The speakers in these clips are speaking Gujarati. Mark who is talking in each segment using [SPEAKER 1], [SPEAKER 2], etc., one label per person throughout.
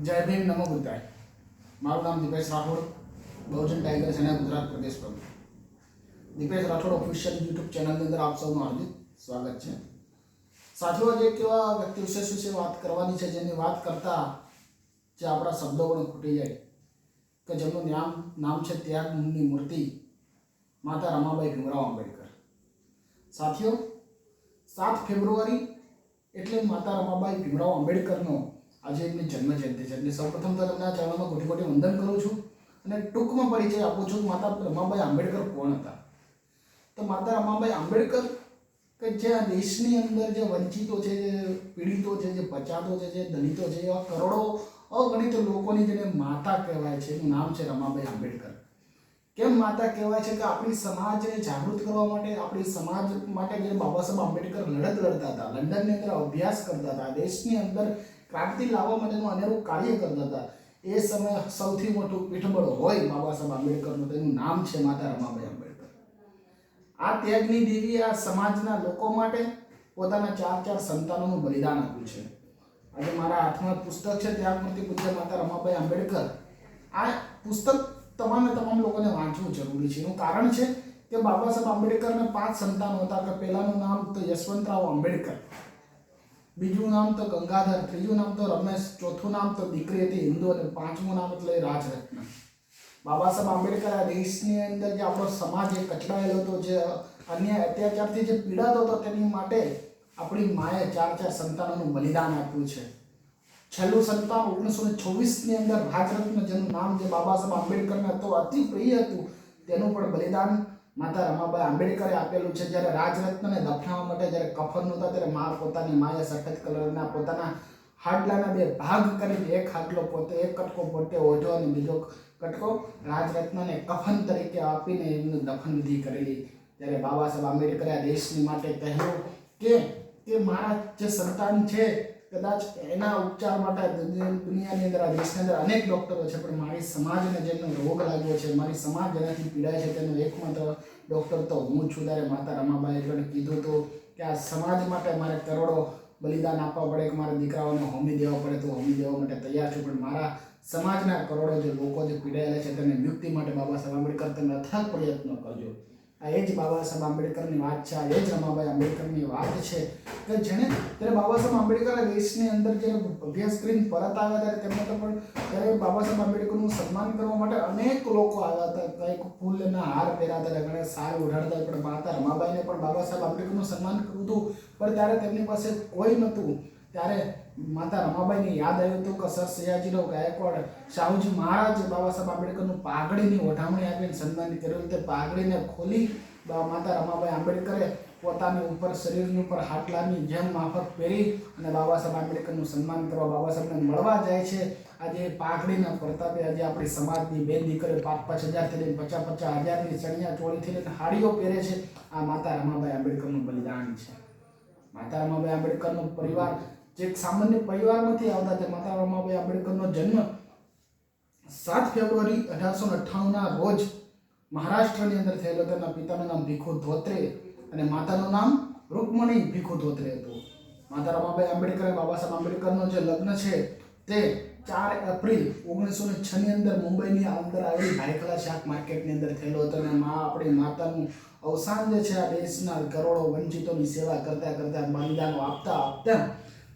[SPEAKER 1] જય ભીમ નમો બુદ્ધાય મારું નામ દીપેશ રાઠોડ, બહુજન ટાઈગર સેના ગુજરાત પ્રદેશ પ્રમુખ. દીપેશ રાઠોડ ઓફિશિયલ યુટ્યુબ ચેનલની અંદર આપ સૌનું હાર્દિક સ્વાગત છે. સાથીઓ, આજે એક એવા વ્યક્તિ વિશેષ વિશે વાત કરવાની છે, જેની વાત કરતા જે આપણા શબ્દો પણ ખૂટી જાય. કે જેમનું નામ નામ છે ત્યાગની મૂર્તિ, માતા રમાબાઈ ભીમરાવ આંબેડકર. સાથીઓ, સાત ફેબ્રુઆરી એટલે માતા રમાબાઈ ભીમરાવ આંબેડકરનો આજે એમની જન્મ છે. એટલે સૌપ્રથમ તો તમને આ ચરણમાં કોટી કોટી વંદન કરું છું અને ટૂંકમાં પરિચય આપું છું માતા રમાબાઈ આંબેડકર કોણ હતા. તો માતા રમાબાઈ આંબેડકર કે જે આ દેશની અંદર જે વંચિતો છે, જે પીડિતો છે, જે પચાતો છે, જે દલિતો છે, એવા કરોડો અગણિત લોકોની જેને માતા કહેવાય છે, એનું નામ છે રમાબાઈ આંબેડકર. કેમ માતા કહેવાય છે કે આપણી સમાજને જાગૃત કરવા માટે, આપણી સમાજ માટે જે બાબા સાહેબ આંબેડકર લડત લડતા હતા, લંડનની અંદર અભ્યાસ કરતા હતા દેશની અંદર ક્રાંતિ લાવવા માટેનું અનેરું કાર્ય કરતા હતા. એ સમયે સૌથી મોટું પીઠબળ હોય બાબા સાહેબ આંબેડકરનું તેનું નામ છે માતા રમાબાઈ આંબેડકર. આ ત્યાગની દેવી આ સમાજના લોકો માટે પોતાના ચાર ચાર સંતાનોનું બલિદાન આપ્યું છે. આજે મારા હાથમાં પુસ્તક છે ત્યાગમૂર્તિ પૂજ્ય માતા રમાબાઈ આંબેડકર. આ પુસ્તક તમામે તમામ લોકોને વાંચવું જરૂરી છે. એનું કારણ છે કે બાબા સાહેબ આંબેડકરને પાંચ સંતાનો હતા કે પહેલાનું નામ તો યશવંતરાવ આંબેડકર. બીજું નામ તો ગંગાધર, ત્રીજું નામ તો રમેશ, ચોથું નામ તો દીકરી હતી હિન્દુ અને પાંચમું નામ એટલે રાજરત્ન બાબા સાહેબ આંબેડકર આ દેશની અંદર જે આપણો સમાજ એ કચડાયેલો હતો, જે અન્ય અત્યાચારથી જે પીડાતો હતો તેની માટે આપણી માએ ચાર ચાર સંતાનોનું બલિદાન આપ્યું છે. છેલ્લું સંતાન ઓગણીસો ને છવ્વીસની અંદર રાજરત્ન જેનું નામ જે બાબા સાહેબ આંબેડકરને હતો, અતિ પ્રિય હતું, તેનું પણ બલિદાન માતા રમાબાઈ આંબેડકરે આપેલું છે, જ્યારે રાજરત્નને દફનાવવા માટે જ્યારે કફન નહોતા, ત્યારે મા પોતાની માએ સફેદ કલરના પોતાના હાડલાના બે ભાગ કરીને એક હાડલો પોતે, એક કટકો પોતે ઓઢો અને બીજો કટકો રાજરત્નને કફન તરીકે આપીને એમનું દફન વિધિ કરેલી. ત્યારે બાબા સાહેબ આંબેડકરે આ દેશની માટે કહ્યું કે તે મારા જે સંતાન છે કદાચ એના ઉપચાર માટે દુનિયાની અંદર, આ દેશની અંદર અનેક ડૉક્ટરો છે, પણ મારી સમાજને જેનો રોગ લાગ્યો છે, મારી સમાજ જેનાથી પીડાય છે, તેનો એકમાત્ર ડૉક્ટર તો હું છું. ત્યારે માતા રમાબાઈ એટલે કીધું હતું કે આ સમાજ માટે મારે કરોડો બલિદાન આપવા પડે, કે મારા દીકરાઓને હોમી દેવા પડે, તો હોમી દેવા માટે તૈયાર છું. પણ મારા સમાજના કરોડો જે લોકો જે પીડાયેલા છે તેને મુક્તિ માટે બાબા સાહેબ આંબેડકર તમે અથાગ પ્રયત્નો કરજો. એ જ બાબા સાહેબ આંબેડકરની વાત છે એ જ રમાભાઈ આંબેડકરની વાત છે. કે જેને ત્યારે બાબા સાહેબ આંબેડકર દેશની અંદર જે અભ્યાસ કરીને પરત આવ્યા ત્યારે તેમને તો પણ ત્યારે બાબા સાહેબ આંબેડકરનું સન્માન કરવા માટે અનેક લોકો આવ્યા હતા. કંઈક ફૂલના હાર પહેરાતા હતા ઘણા સાર ઉડાડતા પણ માતા રમાબાઈને પણ બાબા સાહેબ આંબેડકરનું સન્માન કરવું હતું. પણ ત્યારે તેમની પાસે કોઈ નહોતું. ત્યારે માતા રમાબાઈને યાદ આવ્યું હતું કે સર સયાજીરાવ ગાયકવાડ શાહુજી મહારાજ બાબા સાહેબ આંબેડકરનું પાઘડીની ઓઢામણી આપીને સન્માનિત કર્યું તે પાઘડીને ખોલી માતા રમાબાઈ આંબેડકરે પોતાની ઉપર શરીરની ઉપર હાટલાની જેમ માફક પહેરી અને બાબા સાહેબ આંબેડકરનું સન્માન કરવા બાબા સાહેબને મળવા જાય છે. આજે પાઘડીના પ્રતાપે આજે આપણી સમાજની બે દીકરીઓ પાંચ પાંચ હજારથી લઈને પચાસ પચાસ હજારની ચણિયા ચોળીથી લઈને હાડીઓ પહેરે છે. આ માતા રમાબાઈ આંબેડકરનું બલિદાન છે. માતા રમાબાઈ આંબેડકરનો પરિવાર જે એક સામાન્ય પરિવારમાંથી આવતા તે માતા રમાભાઈ આંબેડકરનો જન્મ સાત ફેબ્રુઆરી અઢારસો અઠ્ઠાણુંના રોજ મહારાષ્ટ્રની અંદર થયેલો તેના પિતાનું નામ ભીખુ ધોત્રે અને માતાનું નામ રૂકમણી ભીખુ ધોત્રે હતું. માતા રમાભાઈ આંબેડકર બાબા સાહેબ આંબેડકરનો જે લગ્ન છે તે ચાર એપ્રિલ ઓગણીસો ને છની અંદર મુંબઈની અંદર આવેલી ભાઈખલા શાક માર્કેટની અંદર થયેલો હતો અને મા આપણી માતાનું અવસાન જે છે આ દેશના કરોડો વંચિતોની સેવા કરતા કરતા બલિદાનો આપતા આપતા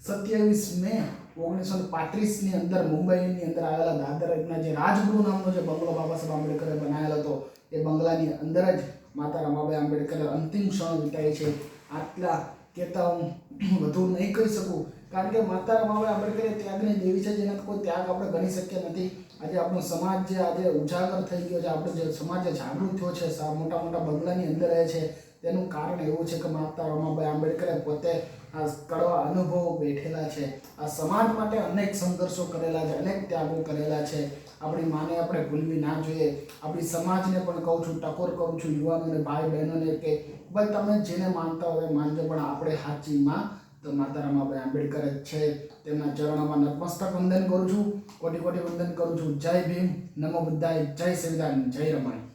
[SPEAKER 1] સત્યાવીસ મે ઓગણીસો પાંત્રીસની અંદર મુંબઈની અંદર આવેલા દાદરના જે રાજગૃહ નામનો જે બંગલો બાબા સાહેબ આંબેડકરે બનાવેલો હતો, એ બંગલાની અંદર જ માતા રમાબાઈ આંબેડકરે અંતિમ ક્ષણ વિતાય છે. આટલા કહેતા હું વધુ નહીં કહી શકું, કારણ કે માતા રમાબાઈ આંબેડકર એ ત્યાગની દેવી છે જેના કોઈ ત્યાગ આપણે ગણી શકીએ નથી. આજે આપણો સમાજ જે આજે ઉજાગર થઈ ગયો છે, આપણો જે સમાજ જાગૃત થયો છે મોટા મોટા બંગલાની અંદર રહે છે. તેનું કારણ એવું છે કે માતા રમાભાઈ આંબેડકરે પોતે આ કડવા અનુભવો બેઠેલા છે. આ સમાજ માટે અનેક સંઘર્ષો કરેલા છે, અનેક ત્યાગો કરેલા છે. આપણી માને આપણે ભૂલવી ના જોઈએ. આપણી સમાજને પણ કહું છું, ટકોર કહું છું, યુવાનોને ભાઈ બહેનોને કે ભાઈ તમે જેને માનતા હોય માનજો, પણ આપણે સાચી માં તો માતા રમાભાઈ આંબેડકર જ છે. તેમના ચરણોમાં નતમસ્તક વંદન કરું છું. કોટી કોટી વંદન કરું છું. જય ભીમ. નમો બુદ્ધાય. જય સંવિધાન જય રમાય